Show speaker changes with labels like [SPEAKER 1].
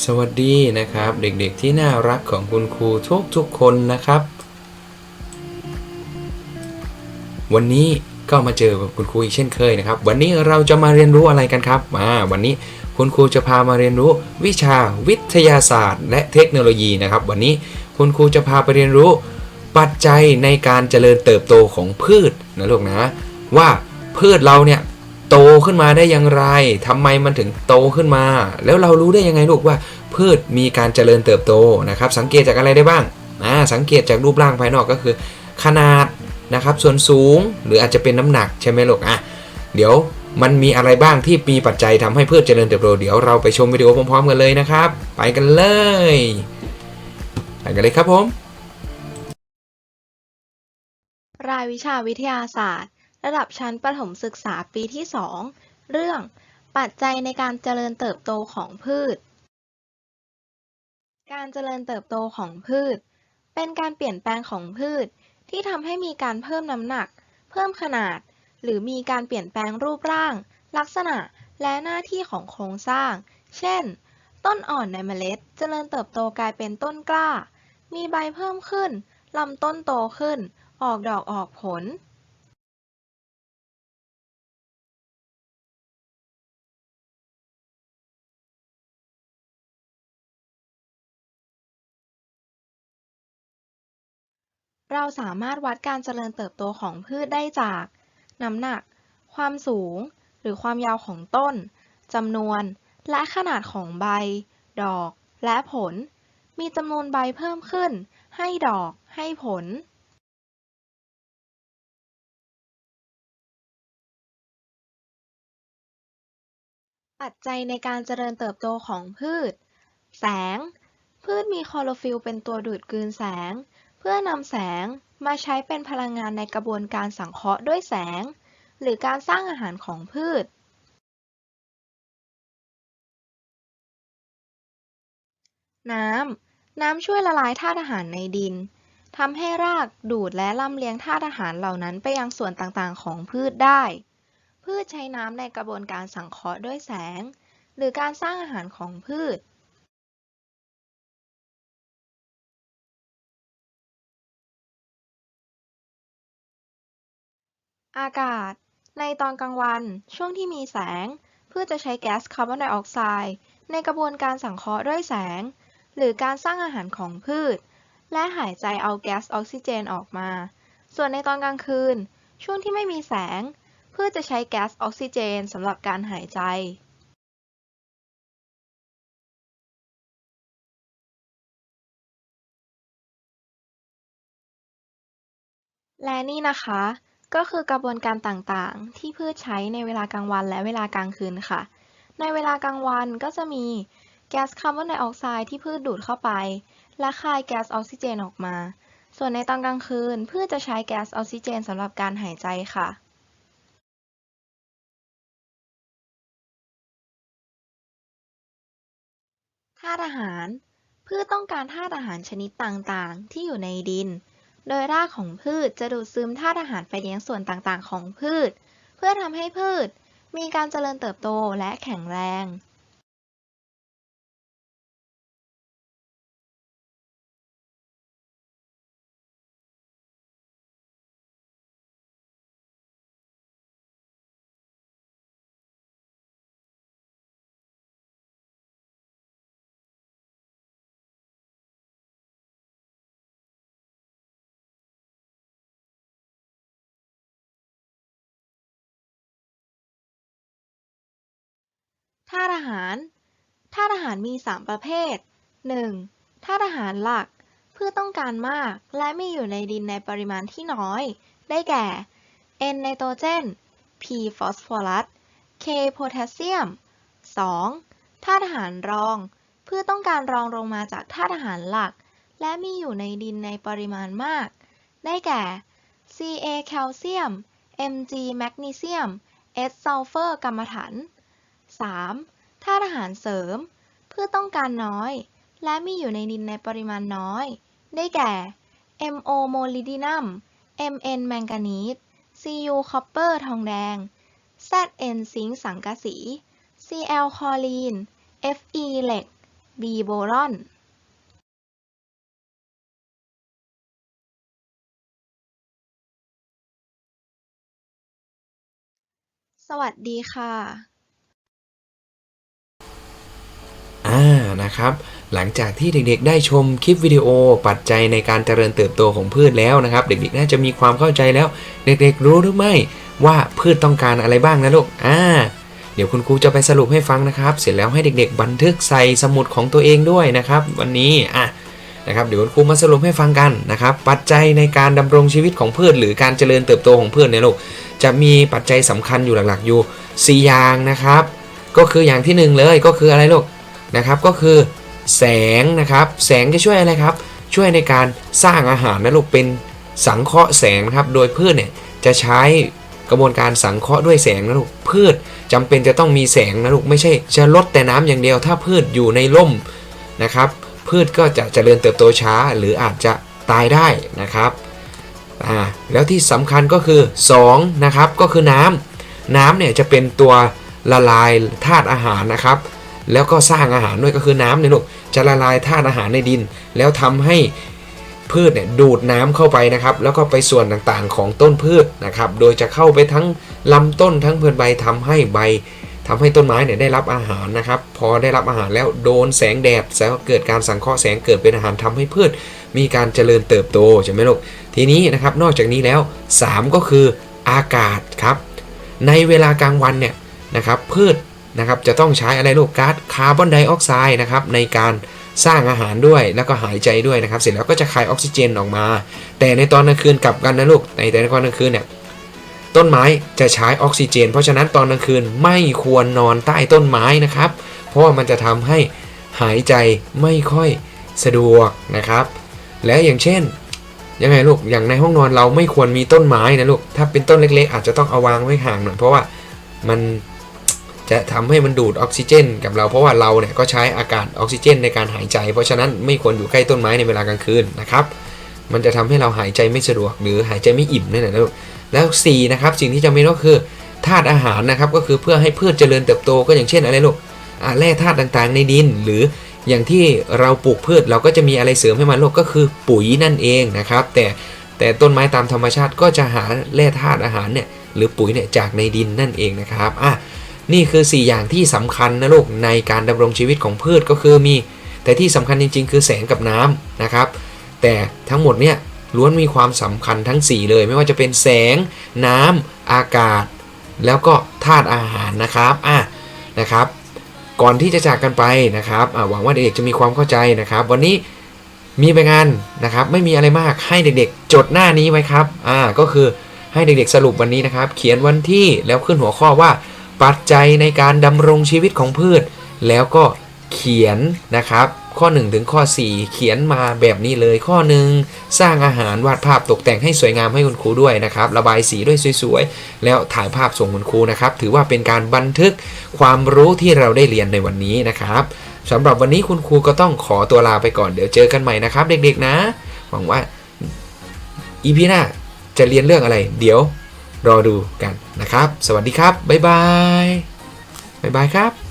[SPEAKER 1] สวัสดีนะครับ เด็กๆที่น่ารักของคุณครูทุกๆคนนะครับ วันนี้ก็มาเจอกับคุณครูอีกเช่นเคยนะครับ วันนี้เราจะมาเรียนรู้อะไรกันครับมาวันนี้คุณครูจะพามาเรียนรู้วิชาวิทยาศาสตร์ และเทคโนโลยีนะครับ วันนี้คุณครูจะพาไปเรียนรู้ปัจจัยในการเจริญเติบโตของพืชนะลูกนะว่าพืชเราเนี่ย โตขึ้นมาได้อย่างไรทำไมมันถึงโตขึ้นมา แล้วเรารู้ได้ยังไงลูกว่า พืชมีการเจริญเติบโตนะครับ สังเกตจากอะไรได้บ้างอ่าสังเกตจากรูปร่างภายนอกก็คือ ขนาดนะครับ ส่วนสูงหรืออาจจะเป็นน้ำหนักใช่ไหมลูกอะเดี๋ยวมันมีอะไรบ้างที่มีปัจจัยทำให้พืชเจริญเติบโตเดี๋ยวเราไปชมวิดีโอพร้อมๆกันเลยนะครับ ไปกันเลยไปกันเลยครับผม
[SPEAKER 2] รายวิชาวิทยาศาสตร์ ระดับชั้นประถมศึกษาปีที่ 2 เรื่อง ปัจจัยในการเจริญเติบโตของพืช การเจริญเติบโตของพืช เป็นการเปลี่ยนแปลงของพืช ที่ทำให้มีการเพิ่มน้ำหนัก เพิ่มขนาด หรือมีการเปลี่ยนแปลงรูปร่าง ลักษณะและหน้าที่ของโครงสร้าง เช่น ต้นอ่อนในเมล็ด เจริญเติบโตกลายเป็นต้นกล้า มีใบเพิ่มขึ้นลำต้นโตขึ้น ออกดอกออกผล เราสามารถวัดการเจริญเติบโตของพืชได้จาก น้ำหนัก ความสูง หรือความยาวของต้น จำนวน และขนาดของใบ ดอก และผล มีจำนวนใบเพิ่มขึ้น ให้ดอก ให้ผลปัจจัยในการเจริญเติบโตของพืช แสง พืชมีคลอโรฟิลล์เป็นตัวดูดกลืนแสง พื่อนำแสงมาใช้เป็นพลังงานในกระบวนการสังเคราะห์ด้วยแสง หรือการสร้างอาหารของพืช น้ำ น้ำช่วยละลายธาตุอาหารในดินทำให้รากดูดและลำเลียงธาตุอาหารเหล่านั้นไปยังส่วนต่างๆ ของพืชได้ พืชใช้น้ำในกระบวนการสังเคราะห์ด้วยแสง หรือการสร้างอาหารของพืช อากาศ ในตอนกลางวัน ช่วงที่มีแสง พืชจะใช้แก๊สคาร์บอนไดออกไซด์ในกระบวนการสังเคราะห์ด้วยแสง หรือการสร้างอาหารของพืช และหายใจเอาแก๊สออกซิเจนออกมา ส่วนในตอนกลางคืน ช่วงที่ไม่มีแสง พืชจะใช้แก๊สออกซิเจนสำหรับการหายใจและนี่นะคะ ก็คือกระบวนการต่างๆ ที่พืชใช้ในเวลากลางวันและเวลากลางคืนค่ะ ในเวลากลางวันก็จะมีแก๊สคาร์บอนไดออกไซด์ที่พืชดูดเข้าไป และคายแก๊สออกซิเจนออกมา ส่วนในตอนกลางคืนพืชจะใช้แก๊สออกซิเจนสำหรับการหายใจค่ะธาตุอาหาร พืชต้องการธาตุอาหารชนิดต่างๆ ที่อยู่ในดิน โดยรากของพืชจะดูดซึมธาตุอาหารไปเลี้ยงส่วนต่างๆ ของพืช เพื่อทำให้พืชมีการเจริญเติบโตและแข็งแรง ธาตุอาหารธาตุอาหารมี 3 ประเภท 1. ธาตุอาหารหลักพืชต้องการมาก และมีอยู่ในดินในปริมาณที่น้อย ได้แก่ N ไนโตรเจน P ฟอสฟอรัส K โพแทสเซียม 2. ธาตุอาหารรองพืชต้องการรองลงมาจากธาตุอาหารหลัก และมีอยู่ในดินในปริมาณมาก ได้แก่ Ca แคลเซียม Mg แมกนีเซียม S ซัลเฟอร์กัมมันถัน 3. ธาตุอาหารเสริม เพืชต้องการน้อย และมีอยู่ในดินในปริมาณน้อย ได้แก่ MO โมลิดินัม Mn แมงกานีส Cu คอปเปอร์ทองแดง Zn ซิงค์สังกะสี Cl คลอรีน Fe เหล็ก B โบรอนสวัสดีค่ะ
[SPEAKER 1] อ่า นะครับ หลังจากที่เด็กๆ ได้ชมคลิปวิดีโอ ปัจจัยในการเจริญเติบโตของพืชแล้วนะครับ เด็กๆ น่าจะมีความเข้าใจแล้ว เด็กๆ รู้หรือไม่ว่าพืชต้องการอะไรบ้างนะลูก อ่า เดี๋ยวคุณครูจะไปสรุปให้ฟังนะครับ เสร็จแล้วให้เด็ก ๆ บันทึกใส่สมุดของตัวเองด้วยนะครับ วันนี้ อะนะครับเดี๋ยวคุณครูมาสรุปให้ฟังกันนะครับปัจจัยในการดำรงชีวิตของพืชหรือการเจริญเติบโตของพืชเนี่ยลูกจะมีปัจจัยสำคัญอยู่หลักๆอยู่ 4 อย่างนะครับ ก็คืออย่างที่หนึ่งเลยก็คืออะไรลูก นะครับก็คือแสงนะครับ แสงจะช่วยอะไรครับ ช่วยในการสร้างอาหารนะลูกเป็นสังเคราะห์แสงนะครับ โดยพืชเนี่ยจะใช้กระบวนการสังเคราะห์ด้วยแสงนะลูกพืชจำเป็นจะต้องมีแสงนะลูกไม่ใช่จะลดแต่น้ำอย่างเดียว ถ้าพืชอยู่ในร่มนะครับ พืชก็จะเจริญเติบโตช้าหรืออาจจะตายได้นะครับอ่าแล้วที่สำคัญก็คือ2นะครับก็คือน้ำน้ำเนี่ยจะเป็นตัวละลายธาตุอาหารนะครับ แล้วก็สร้างอาหารด้วยก็คือน้ำเนี่ยลูกจะละลายธาตุอาหารในดิน แล้วทำให้พืชเนี่ยดูดน้ำเข้าไปนะครับ แล้วก็ไปส่วนต่างๆของต้นพืชนะครับ โดยจะเข้าไปทั้งลำต้นทั้งเพลินใบทำให้ใบทำให้ต้นไม้เนี่ยได้รับอาหารนะครับ พอได้รับอาหารแล้วโดนแสงแดดแล้วเกิดการสังเคราะห์แสงเกิดเป็นอาหารทำให้พืช มีการเจริญเติบโตใช่ไหมลูกทีนี้นะครับนอกจากนี้แล้ว 3 ก็คืออากาศครับ ในเวลากลางวันเนี่ยนะครับพืช นะครับจะต้องใช้อะไรลูกก๊าซคาร์บอนไดออกไซด์นะครับในการสร้างอาหารด้วยแล้วก็หายใจด้วยนะครับ เสร็จแล้วก็จะคายออกซิเจนออกมา แต่ในตอนกลางคืนกลับกันนะลูกในแต่ในตอนกลางคืนเนี่ยต้นไม้จะใช้ออกซิเจน เพราะฉะนั้นตอนกลางคืนไม่ควรนอนใต้ต้นไม้นะครับ เพราะว่ามันจะทำให้หายใจไม่ค่อยสะดวกนะครับ และอย่างเช่นยังไงลูกอย่างในห้องนอนเราไม่ควรมีต้นไม้นะลูกถ้าเป็นต้นเล็ก ๆ อาจจะต้องเอาวางไว้ห่างหน่อยเพราะว่ามัน จะทำให้มันดูดออกซิเจน กับเราเพราะว่าเราเนี่ยก็ใช้อากาศออกซิเจน ในการหายใจ เพราะฉะนั้นไม่ควรอยู่ใกล้ต้นไม้ในเวลากลางคืนนะครับมันจะทำให้เราหายใจไม่สะดวกหรือหายใจไม่อิ่มนั่นแหละลูกแล้ว4นะครับสิ่งที่จำเป็นก็คือธาตุอาหารนะครับก็คือเพื่อให้พืชเจริญเติบโตก็อย่างเช่นอะไรลูกอ่าแร่ธาตุต่างๆในดิน หรืออย่างที่เราปลูกพืชเราก็จะมีอะไรเสริมให้มันลูกก็คือปุ๋ยนั่นเองนะครับแต่แต่ต้นไม้ตามธรรมชาติก็จะหาแร่ธาตุอาหารเนี่ยหรือปุ๋ยเนี่ยจากในดินนั่นเองนะครับอะ นี่คือ 4 อย่างที่สำคัญนะลูกในการดำรงชีวิตของพืชก็คือมี แต่ที่สำคัญจริง ๆ คือแสงกับน้ำนะครับ แต่ทั้งหมดเนี่ยล้วนมีความสำคัญทั้ง 4 เลย ไม่ว่าจะเป็นแสง น้ำอากาศ แล้วก็ธาตุอาหารนะครับอะนะครับ ก่อนที่จะจากกันไปนะครับหวังว่าเด็กๆจะมีความเข้าใจนะครับ วันนี้มีไปงานนะครับ ไม่มีอะไรมากให้เด็กๆ จดหน้านี้ไว้ครับอ่าก็คือให้เด็กๆสรุปวันนี้นะครับ เขียนวันที่แล้วขึ้นหัวข้อว่า ปัจจัยในการดำรงชีวิตของพืช แล้วก็เขียนนะครับ ข้อ 1 ถึงข้อ 4 เขียนมาแบบนี้เลยข้อ 1 สร้างอาหารวาดภาพตกแต่งให้สวยงามให้คุณครูด้วยนะครับ ระบายสีด้วยสวยๆ แล้วถ่ายภาพส่งคุณครูนะครับ ถือว่าเป็นการบันทึกความรู้ที่เราได้เรียนในวันนี้นะครับสำหรับวันนี้คุณครูก็ต้องขอตัวลาไปก่อนเดี๋ยวเจอกันใหม่นะครับ เด็กๆนะหวังว่าอีพีหน้าจะเรียนเรื่องอะไร เดี๋ยว รอดูกันนะครับ สวัสดีครับ บ๊ายบาย บ๊ายบายครับ